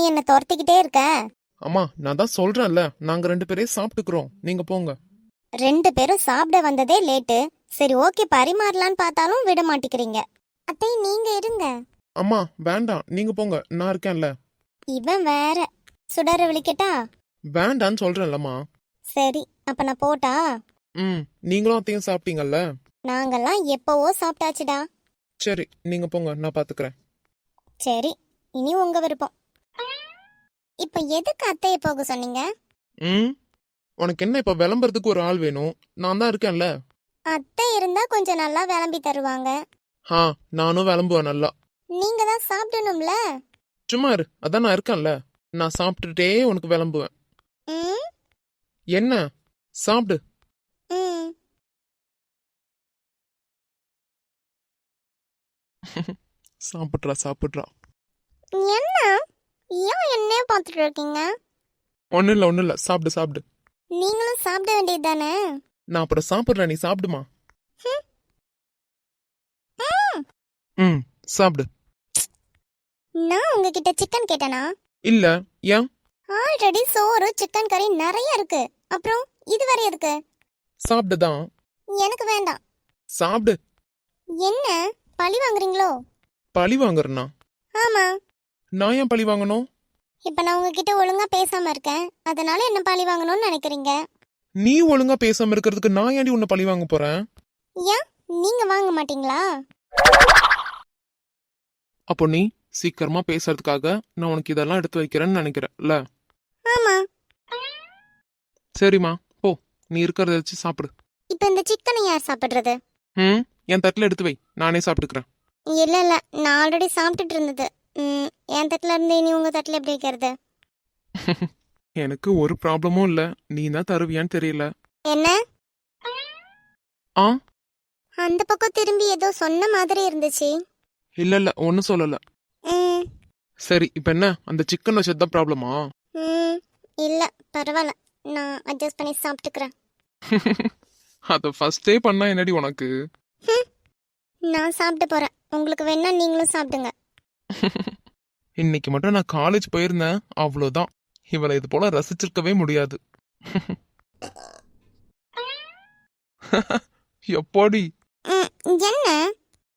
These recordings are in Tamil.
நீ என்ன துரத்திக்கிட்டே இருக்க? அம்மா நான் தான் சொல்றேன்ல. நாங்க ரெண்டு பேரே சாப்பிட்டுக்கிறோம். நீங்க போங்க. ரெண்டு பேரும் சாப்பிட வந்ததே லேட்டு. சரி ஓகே பரிமாறலான்னு பார்த்தாலும் விட மாட்டேங்கிறீங்க. அத்தை நீங்க இருங்க. அம்மா வேண்டாம். நீங்க போங்க. நான் இருக்கேன்ல. இவன் வேற. சுடர விழிக்கட்டா வேண்டான்னு சொல்றேன்லம்மா. சரி அப்ப நான் போட்டா? ம் நீங்களும் அத்தையும் சாப்பிட்டீங்கல்ல? நாங்கெல்லாம் எப்பவோ சாப்பிட்டாச்சுடா. சரி நீங்க போங்க. நான் பாத்துக்கிறேன். சரி இனி உங்க விருப்பம். இப்ப எதுக்கு அத்தைய போக சொன்னீங்க? ம்? உனக்கு என்ன இப்ப விளம்பரத்துக்கு ஒரு ஆள் வேணும்? நான் தான் இருக்கேன்ல. அத்தை இருந்தா கொஞ்சம் நல்லா விளம்பி தருவாங்க. ஆ நானும் விளம்புவேன் நல்லா. நீங்க தான் சாப்பிடணும்ல? சும்மா இரு அதான் நான் இருக்கேன்ல. நான் சாப்பிட்டுட்டே உனக்கு விளம்புவேன். ம்? என்ன? சாப்பிடு. ம். சாப்பிட்றா சாப்பிட்றா. என்ன? ஏன் என்னைய பார்த்துட்டு இருக்கீங்க? ஒன்றும் இல்லை ஒன்றும் இல்லை. சாப்பிடு சாப்பிடு. நீங்களும் சாப்பிட வேண்டியது தானே நான் அப்புறம் சாப்பிட்றேன். நீ சாப்பிடுமா? ம். சாப்பிடு. நான் உங்ககிட்ட சிக்கன் கேட்டேனா? இல்ல ஏன்? ஆல்ரெடி சோறு சிக்கன் கறி நிறைய இருக்கு. அப்புறம் இது வரை எதுக்கு? சாப்பிடுதான் எனக்கு வேண்டாம். சாப்பிடு. என்ன? பழி வாங்குறீங்களோ? பழி வாங்குறேன்னா ஆமா. நான் ஏன் பழி வாங்கணும்? இப்ப நான் உங்ககிட்ட ஒழுங்கா பேசாம இருக்கேன். அதனால என்ன பழி வாங்கணும்னு நினைக்கிறீங்க? நீ ஒழுங்கா பேசாம இருக்கிறதுக்கு நான் ஏன்டி உன்னை பழி வாங்க போறேன்? ஏன்? நீங்க வாங்க மாட்டீங்களா? அப்போ நீ சீக்கிரமா பேசுறதுக்காக நான் உனக்கு இதெல்லாம் எடுத்து வைக்கிறேன்னு நினைக்கிறேன்ல ஆமா. சரிம்மா போ. நீ இருக்கிறத வச்சு சாப்பிடு. இப்ப இந்த சிக்கனை யார் சாப்பிடுறது? ம்? என் தட்டுல எடுத்து வை. நானே சாப்பிட்டுக்கிறேன். இல்ல இல்ல. நான் ஆல்ரெடி சாப்பிட்டுட்டு இருந்தது. என் தட்டுல இருந்து இனி உங்க தட்டுல எப்படி வைக்கிறது? எனக்கு ஒரு ப்ராப்ளமும் இல்ல. நீ தான் தருவியான்னு தெரியல. என்ன? ஆ? அந்த பக்கம் திரும்பி ஏதோ சொன்ன மாதிரி இருந்துச்சு. இல்ல இல்ல ஒன்னும் சொல்லல. சரி இப்ப என்ன? அந்த சிக்கன் வச்சது தான் ப்ராப்ளமா இல்ல பரவாயில்ல நான் அட்ஜஸ்ட் பண்ணி சாப்பிட்டுக்கிறேன். அத ஃபர்ஸ்டே பண்ணா என்னடி உனக்கு? நான் சாப்பிட்டு போறேன். உங்களுக்கு வேணா நீங்களும் சாப்பிடுங்க. இன்னைக்கு மட்டும் நான் காலேஜ் போயிருந்தேன் அவ்வளோதான் இவளை இது போல ரசிச்சிருக்கவே முடியாது. எப்பாடி? என்ன?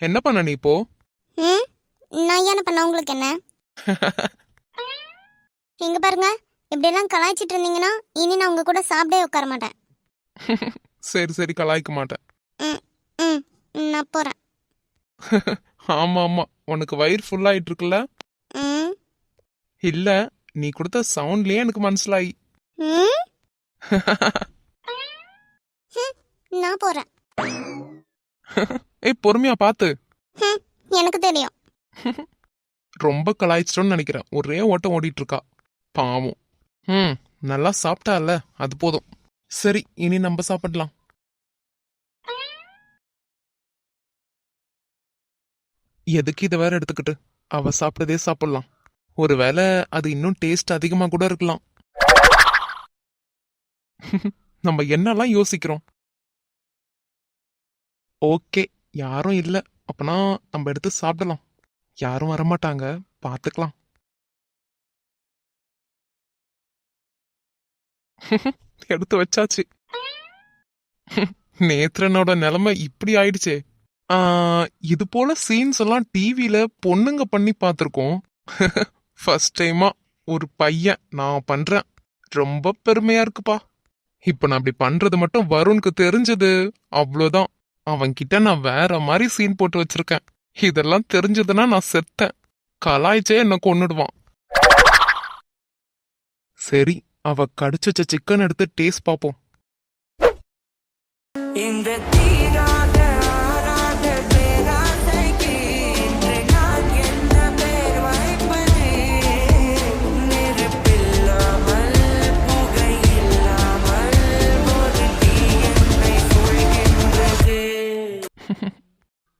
என்ன பண்ண நீ இப்போ? ம் நான் என்ன பண்ண உங்களுக்கு என்ன? எங்க பாருங்க இப்படியெல்லாம் கலாய்ச்சிட்டு இருந்தீங்கன்னா இனி நான் உங்க கூட சாப்பிடவே உட்கார மாட்டேன். சரி சரி கலாய்க்க மாட்டேன். ம் ம் நான் போறேன். ஆமா ஆமா. உனக்கு வயிறு ஃபுல் ஆயிட்டு இருக்குல்ல இல்ல நீ கொடுத்த சவுண்ட்லயே எனக்கு மனசிலாயி. நான் போறேன். ஏய் பொறுமையா பாத்து. எனக்கு தெரியும். ரொம்ப கலாய்ச்சிட்டோன்னு நினைக்கிறேன். ஒரே ஓட்டம் ஓடிட்டு இருக்கா பாவம். ம் நல்லா சாப்பிட்டால அது போதும். சரி இனி நம்ம சாப்பிடலாம். எதுக்கு இதை வேற எடுத்துக்கிட்டு? அவ சாப்பிட்டதே சாப்பிடலாம். ஒருவேளை அது இன்னும் டேஸ்ட் அதிகமா கூட இருக்கலாம். நம்ம என்னெல்லாம் யோசிக்கிறோம்? ஓகே யாரும் இல்ல. அப்பனா நம்ம எடுத்து சாப்பிடலாம். யாரும் வரமாட்டாங்க. பார்த்துக்கலாம். எடுத்து வச்சாச்சு. நேத்திரனோட நிலைமை இப்படி ஆயிடுச்சே. இது போல சீன்ஸ் எல்லாம் டிவியில பொண்ணுங்க பண்ணி பார்த்துருக்கோம். ஃபர்ஸ்ட் டைமா ஒரு பையன் நான் பண்றேன். ரொம்ப பெருமையா இருக்குப்பா. இப்போ நான் அப்படி பண்றது மட்டும் வருணுக்கு தெரிஞ்சது. அவ்வளோதான் அவன்கிட்ட நான் வேற மாதிரி சீன் போட்டு வச்சிருக்கேன். இதெல்லாம் தெரிஞ்சதுன்னா நான் செத்தேன். கலாய்ச்சே என்ன கொன்னுடுவான். சரி அவ கடிச்சு வச்ச சிக்கன் எடுத்து டேஸ்ட் பார்ப்போம்.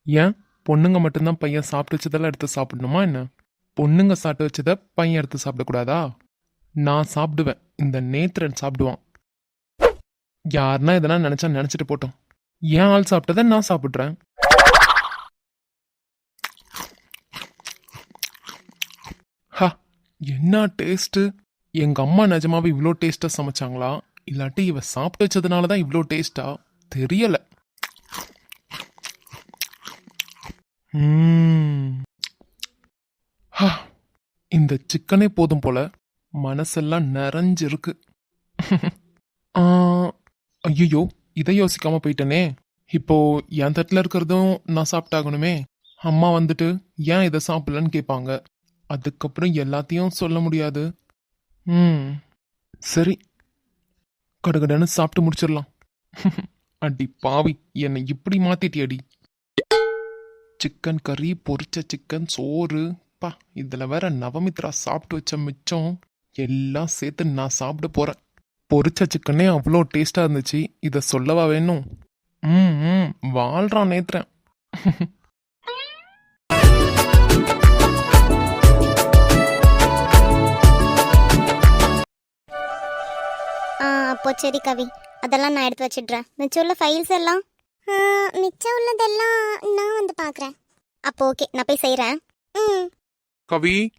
ஏன்? பொண்ணுங்க மட்டும்தான் பையன் சாப்பிட்டு வச்சதெல்லாம் எடுத்து சாப்பிடணுமா என்ன? பொண்ணுங்க சாப்பிட்டு வச்சதை பையன் எடுத்து சாப்பிடக்கூடாதா? நான் சாப்பிடுவேன். இந்த நேத்திரன் சாப்பிடுவான். யாருன்னா இதெல்லாம் நினைச்சா நினைச்சிட்டு போட்டோம். ஏன் ஆள் சாப்பிட்டதை நான் சாப்பிட்றேன். ஹா என்ன டேஸ்ட்டு? எங்கள் அம்மா நிஜமாவே இவ்வளோ டேஸ்ட்டாக சமைச்சாங்களா? இல்லாட்டி இவ சாப்பிட்டு வச்சதுனால தான் இவ்வளோ டேஸ்ட்டா? தெரியலை ம்ம். ஹா, இந்த சிக்கனே போதும் போல மனசெல்லாம் நிறைஞ்சிருக்கு. ஐயோ இதை யோசிக்காம போயிட்டனே. இப்போ என் தட்டில் இருக்கிறதும் நான் சாப்பிட்டாகணுமே. அம்மா வந்துட்டு ஏன் இதை சாப்பிடலன்னு கேட்பாங்க. அதுக்கப்புறம் எல்லாத்தையும் சொல்ல முடியாது. ம். சரி. கடகடன்னு சாப்பிட்டு முடிச்சிடலாம். அடி பாவி என்னை இப்படி மாத்திட்டியடி? சிக்கன் கறி பொரிச்ச சிக்கன் சோறு. பா இதில் வேற நவமித்ரா சாப்பிட்டு வச்ச மிச்சம் எல்லாம் சேர்த்து நான் சாப்பிட போறேன். பொரிச்ச சிக்கனே அவ்வளோ டேஸ்டா இருந்துச்சு. இதை சொல்லவா வேணும்? ம் ம் வாழ்றான் நேத்துறேன் ஆ அப்போ சரி கவி. அதெல்லாம் நான் எடுத்து வச்சிடுறேன். மிச்சம் உள்ள ஃபைல்ஸ் எல்லாம்? மிச்சம் உள்ளதெல்லாம் நான் வந்து பார்க்குறேன் அப்போ ஓகே நான் போய் செய்கிறேன் ம். கவி.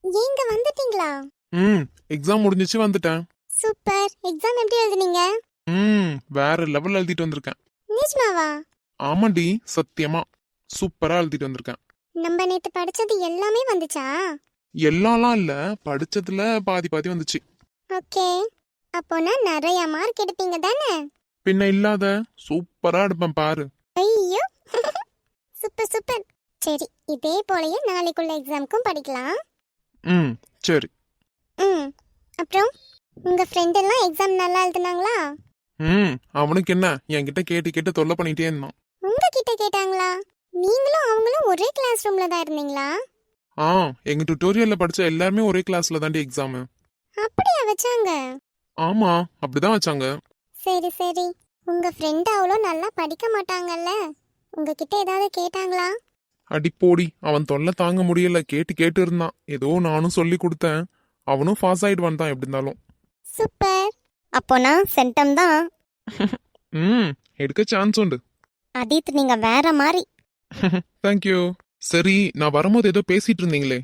நீங்க வந்துட்டீங்களா? ம் எக்ஸாம் முடிஞ்சிச்சு வந்துட்டேன். சூப்பர். எக்ஸாம் எப்படி எழுதுனீங்க? ம் வேற லெவல் எழுதிட்டு வந்திருக்கேன். நிஜமாவா? ஆமாடி சத்தியமா. சூப்பரா எழுதிட்டு வந்திருக்கேன். நம்ம நேத்து படிச்சது எல்லாமே வந்துச்சா? எல்லாம்லாம் இல்ல படிச்சதுல பாதி பாதி வந்துச்சு. ஓகே. அப்போனா நிறைய மார்க் எடுப்பீங்க தானே? பின்ன இல்லாத சூப்பரா எடுப்பேன் பாரு. ஐயோ. Super super. சரி இதே போலயே நாளைக்குள்ள எக்ஸாம்க்கும் படிக்கலாம். ம் சரி. ம் அப்புறம் உங்க ஃப்ரெண்ட் எல்லாம் எக்ஸாம் நல்லா எழுதுனாங்களா? ம் அவனுக்கு என்ன? என்கிட்ட கேட்டு கேட்டு தொல்லை பண்ணிட்டே இருந்தான். உங்ககிட்ட கேட்டாங்களா? நீங்களும் அவங்களும் ஒரே கிளாஸ் ரூம்ல தான் இருந்தீங்களா? ஆ எங்க டுட்டோரியல்ல படிச்ச எல்லாருமே ஒரே கிளாஸ்ல தாண்டி எக்ஸாம் அப்படியா வச்சாங்க? ஆமா அப்படிதான் வச்சாங்க. சரி சரி. உங்க ஃப்ரெண்ட் அவ்வளோ நல்லா படிக்க மாட்டாங்கல்ல? உங்ககிட்ட ஏதாவது கேட்டாங்களா? அடி போடி அவன் தொல்லை தாங்க முடியல. கேட்டு கேட்டு இருந்தான். ஏதோ நானும் சொல்லி கொடுத்தேன். அவனும் பாஸ் ஆயிடுவான் தான் எப்படி இருந்தாலும். சூப்பர். அப்போனா சென்டம் தான். ம் எடுக்க சான்ஸ் உண்டு. அதித் நீங்க வேற மாதிரி தேங்க்யூ சரி நான் வரும்போது ஏதோ பேசிட்டு இருந்தீங்களே.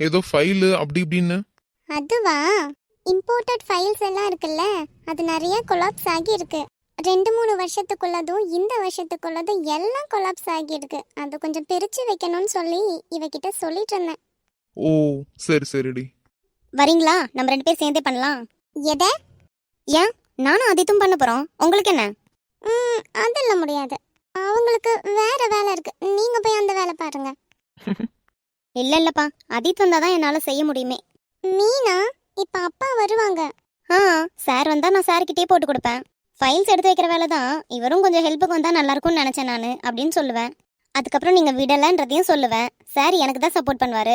ஏதோ ஃபைலு அப்படி இப்படின்னு. அதுவா? இம்போர்ட்டட் ஃபைல்ஸ் எல்லாம் இருக்குல்ல அது நிறைய கொலாப்ஸ் ஆகி இருக்கு ரெண்டு மூணு வருஷத்துக்குள்ளதும் இந்த வருஷத்துக்குள்ளதும் எல்லாம் கொலாப்ஸ் ஆகி இருக்கு அது கொஞ்சம் பிரிச்சு வைக்கணும்னு சொல்லி இவகிட்ட சொல்லிட்டு இருந்தேன். ஓ சரி சரிடி. வரீங்களா? நம்ம ரெண்டு பேர் சேர்ந்தே பண்ணலாம். எதை? ஏன்? நானும் அதித்தும் பண்ண போறோம். உங்களுக்கு என்ன? ம் அதெல்லாம் முடியாது. அவங்களுக்கு வேற வேலை இருக்கு. நீங்க போய் அந்த வேலை பாருங்க. இல்ல இல்லப்பா. அதித் வந்தாதான் என்னால செய்ய முடியுமே. மீனா? இப்ப அப்பா வருவாங்க. ஆ சார் வந்தா நான் சார் கிட்டே போட்டு கொடுப்பேன். ஃபைல்ஸ் எடுத்து வைக்கிற வேலை தான். இவரும் கொஞ்சம் ஹெல்ப்புக்கு வந்தா நல்லா இருக்கும்னு நினைச்சேன் நான் அப்படின்னு சொல்லுவேன். அதுக்கப்புறம் நீங்க விடலன்றதையும் சொல்லுவேன். சார் எனக்கு தான் சப்போர்ட் பண்ணுவாரு.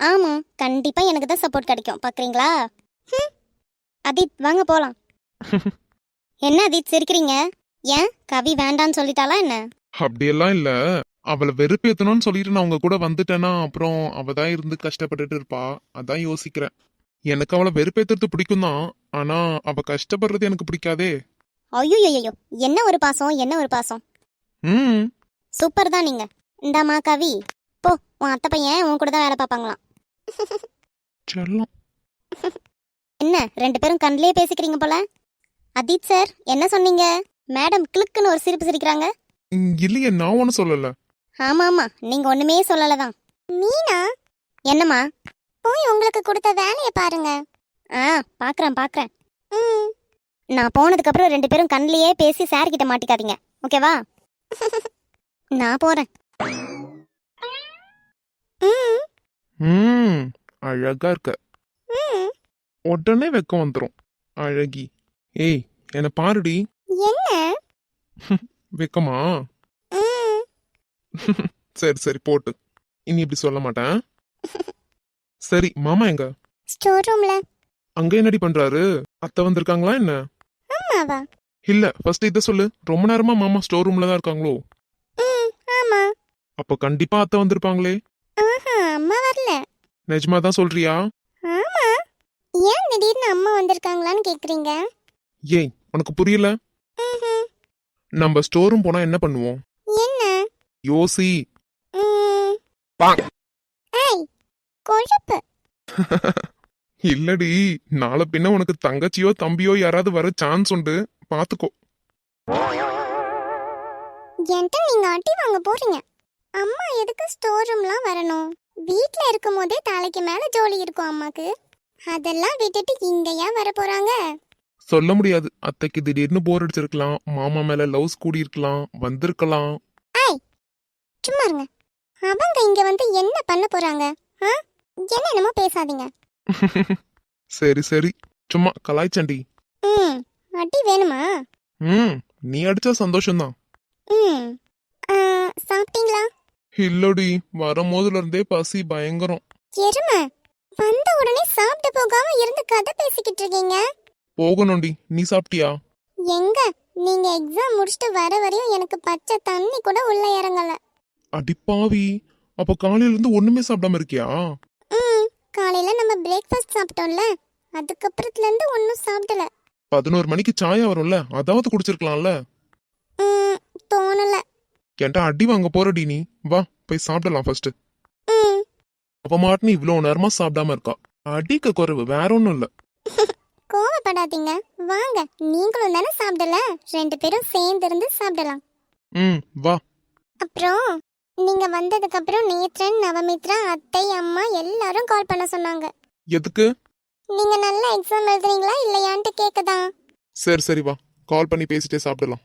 ஆமா கண்டிப்பா எனக்கு தான் சப்போர்ட் கிடைக்கும். பாக்குறீங்களா? ஹம். அதித் வாங்க போலாம். என்ன அதித் சிரிக்கிறீங்க? ஏன்? கவி வேண்டான்னு சொல்லிட்டாளா என்ன? அப்படியெல்லாம் இல்ல. அவளை வெறுப்பேத்தணும்னு சொல்லிட்டு நான் உங்க கூட வந்துட்டேன்னா அப்புறம் அவ தான் இருந்து கஷ்டப்பட்டுட்டு இருப்பா. அதான் யோசிக்கிறேன். எனக்கு அவளை வெறுப்பேத்துறது பிடிக்கும் தான். ஆனா அவ கஷ்டப்படுறது எனக்கு பிடிக்காதே. ஐயோ ஐயோ என்ன ஒரு பாசம் என்ன ஒரு பாசம்? ம். சூப்பர் தான் நீங்க. இந்தாம்மா கவி. போ உன் அத்தை பையன் உன் கூட தான் வேலை பார்ப்பாங்களாம். செல்லம். என்ன ரெண்டு பேரும் கண்ணிலே பேசிக்கிறீங்க போல? அதித் சார் என்ன சொன்னீங்க? மேடம் கிளுக்குன்னு ஒரு சிரிப்பு சிரிக்கிறாங்க. இல்லையே நான் ஒன்னும் சொல்லல. ஆமா ஆமா நீங்க ஒண்ணுமே சொல்லலதான். மீனா? என்னம்மா? போய் உங்களுக்கு கொடுத்த வேலையை பாருங்க. ஆ பாக்குறேன் பாக்குறேன். ம். நான் போனதுக்கு அப்புறம் ரெண்டு பேரும் கண்ணிலேயே பேசி சார் கிட்ட மாட்டிக்காதீங்க. ஓகேவா நான் போறேன். ம். ம் அழகா இருக்க. ம். உடனே வெக்கம் வந்துரும். அழகி. ஏய் என்ன பாருடி. என்ன? வெக்கமா? சரி சரி போட்டு. இனி இப்படி சொல்ல மாட்டேன். சரி மாமா எங்க? ஸ்டோர் ரூம்ல அங்க என்னடி பண்றாரு? அத்தை வந்திருக்காங்களா என்ன? ஆமாவா? இல்ல ஃபர்ஸ்ட் இத சொல்லு. ரொம்ப நேரமா மாமா ஸ்டோர் ரூம்ல தான் இருக்காங்களோ? ம் ஆமா. அப்ப கண்டிப்பா அத்தை வந்திருப்பாங்களே. ஆஹா அம்மா வரல. நிஜமா தான் சொல்றியா? ஆமா. ஏன் திடீர்னு அம்மா வந்திருக்காங்களான்னு கேக்குறீங்க? ஏய் உனக்கு புரியல? ம்ஹும். நம்ம ஸ்டோர் ரூம் போனா என்ன பண்ணுவோம்? யோசி. கொழுப்பு. இல்லடி நாளை பின்ன உனக்கு தங்கச்சியோ தம்பியோ யாராவது வர சான்ஸ் உண்டு. பாத்துக்கோ. என்கிட்ட நீங்க அடி வாங்க போறீங்க. அம்மா எதுக்கு ஸ்டோர் ரூம்லாம் வரணும்? வீட்ல இருக்கும் போதே தலைக்கு மேல ஜோலி இருக்கும் அம்மாக்கு. அதெல்லாம் விட்டுட்டு இங்க ஏன் வர போறாங்க? சொல்ல முடியாது. அத்தைக்கு திடீர்னு போர் அடிச்சிருக்கலாம். மாமா மேல லவ்ஸ் கூடி இருக்கலாம் வந்திருக்கலாம் சும்மா இருங்க அவங்க இங்க வந்து என்ன பண்ண போறாங்க? ஆ? என்ன என்னமோ பேசாதீங்க. சரி சரி. சும்மா கலாய்ச்சண்டி ம். அடி வேணுமா? ம். நீ அடிச்சா சந்தோஷம்தான். ம். சாப்பிட்டீங்களா? இல்லடி. வரும்போதுல இருந்தே பசி பயங்கரம். எருமை வந்த உடனே சாப்பிட்டு போகாம இருந்து கதை பேசிக்கிட்டு இருக்கீங்க? போகணும்டி. நீ சாப்பிட்டியா? எங்க? நீங்க எக்ஸாம் முடிச்சுட்டு வர வரையும் எனக்கு பச்சை தண்ணி கூட உள்ள இறங்கல. அடிப்பாவி அப்ப காலையில இருந்து ஒண்ணுமே சாப்பிடாம இருக்கியா? காலையில நம்ம பிரேக்ஃபாஸ்ட் சாப்பிட்டோம்ல. அதுக்கப்புறத்துல இருந்து ஒன்றும் சாப்பிடல. பதினோரு மணிக்கு சாயா வரும்ல அதாவது குடிச்சிருக்கலாம்ல. தோணல. என்கிட்ட அடி வாங்க போறடி நீ. வா போய் சாப்பிடலாம் ஃபர்ஸ்ட் ம். அவ மாட்டுன்னு இவ்வளவு நேரமா சாப்பிடாம இருக்கா. அடிக்க குறைவு வேற ஒண்ணும் இல்ல. கோவப்படாதீங்க. வாங்க நீங்களும் தானே சாப்பிடல. ரெண்டு பேரும் சேர்ந்து இருந்து சாப்பிடலாம். ம் வா. அப்புறம்? நீங்க வந்ததுக்கு அப்புறம் நேத்ரன் நவமித்ரா அத்தை அம்மா எல்லாரும் கால் பண்ண சொன்னாங்க. எதுக்கு? நீங்க நல்ல எக்ஸாம் எழுதுறீங்களா இல்லையான்ட்டு கேக்குதா சரி சரி வா. கால் பண்ணி பேசிட்டே சாப்பிடலாம்.